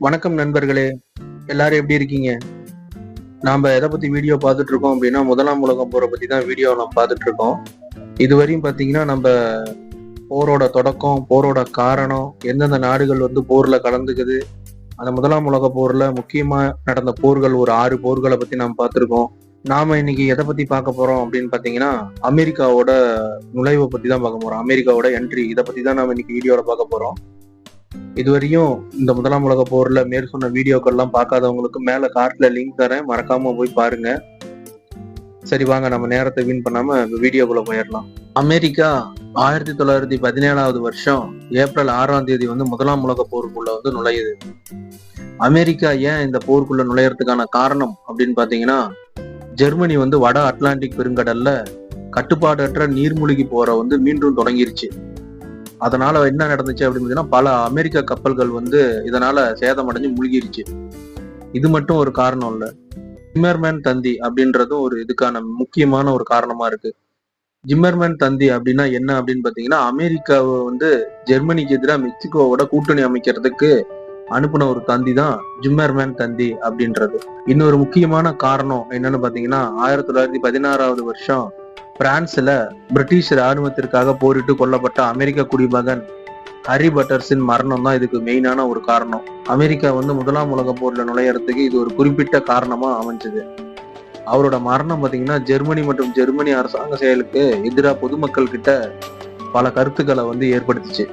வணக்கம் நண்பர்களே. எல்லாரும் எப்படி இருக்கீங்க? நாம எதை பத்தி வீடியோ பார்த்துட்டு இருக்கோம் அப்படின்னா முதலாம் உலகம் போரை பத்தி தான் வீடியோ நம்ம பார்த்துட்டு இருக்கோம் இதுவரையும் பாத்தீங்கன்னா நம்ம போரோட தொடக்கம் போரோட காரணம் எந்தெந்த நாடுகள் வந்து போர்ல கலந்துக்குது அந்த முதலாம் உலக போர்ல முக்கியமா நடந்த போர்கள் ஒரு ஆறு போர்களை பத்தி நாம் பார்த்துருக்கோம். நாம இன்னைக்கு எதை பத்தி பார்க்க போறோம் அப்படின்னு பாத்தீங்கன்னா அமெரிக்காவோட நுழைவை பத்தி தான் பார்க்க போறோம். அமெரிக்காவோட என்ட்ரி இதை பத்தி தான் நாம இன்னைக்கு வீடியோல பார்க்க போறோம். இதுவரையும் இந்த முதலாம் உலக போர்ல மேற் சொன்ன வீடியோக்கள் எல்லாம் பார்க்காதவங்களுக்கு மேல கார்ட்ல லிங்க் தரேன். மறக்காம போய் பாருங்க. சரி வாங்க நம்ம நேரத்தை வீண் பண்ணாம வீடியோக்குள்ள போயிடலாம். அமெரிக்கா ஆயிரத்தி தொள்ளாயிரத்தி பதினேழாவது வருஷம் ஏப்ரல் ஆறாம் தேதி வந்து முதலாம் உலக போருக்குள்ள வந்து நுழையுது. அமெரிக்கா ஏன் இந்த போருக்குள்ள நுழையறதுக்கான காரணம் அப்படின்னு பாத்தீங்கன்னா ஜெர்மனி வந்து வட அட்லாண்டிக் பெருங்கடல்ல கட்டுப்பாடற்ற நீர்மூழ்கி போற வந்து மீண்டும் தொடங்கிருச்சு. அதனால என்ன நடந்துச்சு அப்படின்னு பார்த்தீங்கன்னா பல அமெரிக்க கப்பல்கள் வந்து இதனால சேதமடைஞ்சு மூழ்கிருச்சு. இது மட்டும் ஒரு காரணம் இல்ல. ஜிம்மர்மேன் தந்தி அப்படின்றதும் ஒரு இதுக்கான முக்கியமான ஒரு காரணமா இருக்கு. ஜிம்மர்மேன் தந்தி அப்படின்னா என்ன அப்படின்னு பாத்தீங்கன்னா அமெரிக்காவை வந்து ஜெர்மனிக்கு எதிராக மெக்சிகோவோட கூட்டணி அமைக்கிறதுக்கு அனுப்புன ஒரு தந்தி தான் ஜிம்மர்மேன் தந்தி அப்படின்றது. இன்னொரு முக்கியமான காரணம் என்னன்னு பாத்தீங்கன்னா ஆயிரத்தி தொள்ளாயிரத்தி பதினாறாவது வருஷம் பிரான்ஸ்ல பிரிட்டிஷ் ராணுவத்திற்காக போரிட்டு கொல்லப்பட்ட அமெரிக்க குடிமகன் ஹரி பட்டர்ஸின் மரணம் தான் இதுக்கு மெயினான ஒரு காரணம். அமெரிக்கா வந்து முதலாம் உலக போர்ல நுழையறதுக்கு இது ஒரு குறிப்பிட்ட காரணமா அமைஞ்சது. அவரோட மரணம் பார்த்தீங்கன்னா ஜெர்மனி மற்றும் ஜெர்மனி அரசாங்க செயலுக்கு எதிராக பொதுமக்கள் கிட்ட பல கருத்துக்களை வந்து ஏற்படுத்துச்சு.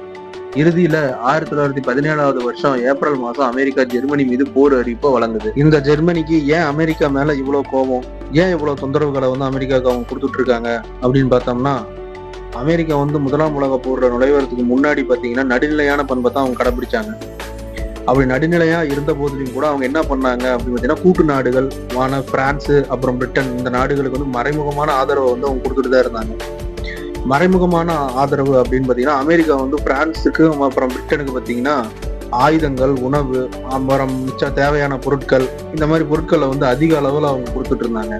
இறுதியில ஆயிரத்தி தொள்ளாயிரத்தி பதினேழாவது வருஷம் ஏப்ரல் மாசம் அமெரிக்கா ஜெர்மனி மீது போர் அறிவிப்பை வழங்குது. இந்த ஜெர்மனிக்கு ஏன் அமெரிக்கா மேல இவ்வளவு கோபம்? ஏன் இவ்வளவு தொந்தரவுகளை வந்து அமெரிக்காவுக்கு அவங்க கொடுத்துட்டு இருக்காங்க? அப்படின்னு பார்த்தோம்னா அமெரிக்கா வந்து முதலாம் உலக போர்ல நுழைவதற்கு முன்னாடி பாத்தீங்கன்னா நடுநிலையான பண்பை தான் அவங்க கடைபிடிச்சாங்க அப்படி நடுநிலையா இருந்த போதிலும் கூட அவங்க என்ன பண்ணாங்க அப்படின்னு பார்த்தீங்கன்னா கூட்டு நாடுகள் வான பிரான்ஸ் அப்புறம் பிரிட்டன் இந்த நாடுகளுக்கு வந்து மறைமுகமான ஆதரவை வந்து அவங்க கொடுத்துட்டு தான் இருந்தாங்க. மறைமுகமான ஆதரவு அப்படின்னு பார்த்தீங்கன்னா அமெரிக்கா வந்து பிரான்ஸுக்கு அப்புறம் பிரிட்டனுக்கு பார்த்தீங்கன்னா ஆயுதங்கள் உணவு அப்புறம் மிச்ச தேவையான பொருட்கள் இந்த மாதிரி பொருட்களை வந்து அதிக அளவில் அவங்க கொடுத்துட்டு இருந்தாங்க.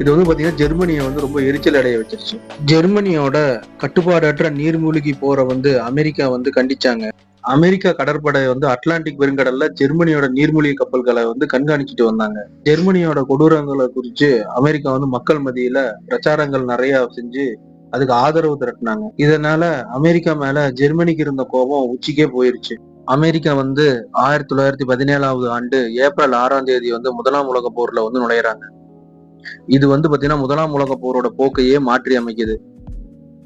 இது வந்து பாத்தீங்கன்னா ஜெர்மனியை வந்து ரொம்ப எரிச்சல் அடைய வச்சிருச்சு. ஜெர்மனியோட கட்டுப்பாடற்ற நீர்மூழ்கி போரை வந்து அமெரிக்கா வந்து கண்டிச்சாங்க. அமெரிக்கா கடற்படை வந்து அட்லாண்டிக் பெருங்கடல்ல ஜெர்மனியோட நீர்மூழ்கி கப்பல்களை வந்து கண்காணிச்சுட்டு வந்தாங்க. ஜெர்மனியோட கொடூரங்களை குறித்து அமெரிக்கா வந்து மக்கள் மத்தியில பிரச்சாரங்கள் நிறைய செஞ்சு அதுக்கு ஆதரவு திரட்டினாங்க. இதனால அமெரிக்கா மேல ஜெர்மனிக்கு இருந்த கோபம் உச்சிக்கே போயிருச்சு. அமெரிக்கா வந்து ஆயிரத்தி தொள்ளாயிரத்தி பதினேழாவது ஆண்டு ஏப்ரல் ஆறாம் தேதி வந்து முதலாம் உலக போர்ல வந்து நுழையிறாங்க. இது வந்து பாத்தீங்கன்னா முதலாம் உலக போரோட போக்கையே மாற்றி அமைக்குது.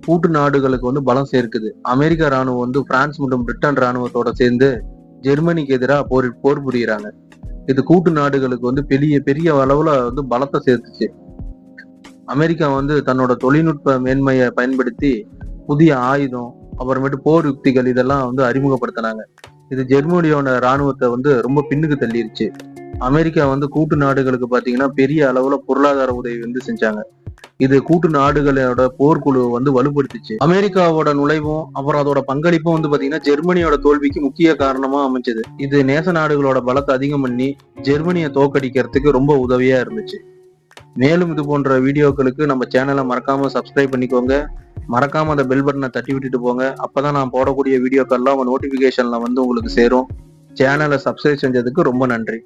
கூட்டு நாடுகளுக்கு வந்து பலம் சேர்க்குது. அமெரிக்க ராணுவம் வந்து பிரான்ஸ் மற்றும் பிரிட்டன் ராணுவத்தோட சேர்ந்து ஜெர்மனிக்கு எதிராக போர் போர் புரியுறாங்க. இது கூட்டு நாடுகளுக்கு வந்து பெரிய பெரிய அளவுல வந்து பலத்தை சேர்த்துச்சு. அமெரிக்கா வந்து தன்னோட தொழில்நுட்ப மேன்மையை பயன்படுத்தி புதிய ஆயுதம் அப்புறமேட்டு போர் யுக்திகள் இதெல்லாம் வந்து அறிமுகப்படுத்தினாங்க. இது ஜெர்மனியோட ராணுவத்தை வந்து ரொம்ப பின்னுக்கு தள்ளிருச்சு. அமெரிக்கா வந்து கூட்டு நாடுகளுக்கு பார்த்தீங்கன்னா பெரிய அளவுல பொருளாதார உதவி வந்து செஞ்சாங்க. இது கூட்டு நாடுகளோட போர்க்குழு வந்து வலுப்படுத்துச்சு. அமெரிக்காவோட நுழைவும் அப்புறம் அதோட பங்களிப்பும் வந்து பாத்தீங்கன்னா ஜெர்மனியோட தோல்விக்கு முக்கிய காரணமா அமைஞ்சது. இது நேச நாடுகளோட பலத்தை அதிகம் பண்ணி ஜெர்மனியை தோக்கடிக்கிறதுக்கு ரொம்ப உதவியா இருந்துச்சு. மேலும் இது போன்ற வீடியோக்களுக்கு நம்ம சேனலை மறக்காம சப்ஸ்கிரைப் பண்ணிக்கோங்க. மறக்காம அந்த பெல் பட்டனை தட்டி விட்டுட்டு போங்க. அப்பதான் நான் போடக்கூடிய வீடியோக்கள்லாம் உங்க நோட்டிபிகேஷன்ல வந்து உங்களுக்கு சேரும். சேனலை சப்ஸ்கிரைப் செஞ்சதுக்கு ரொம்ப நன்றி.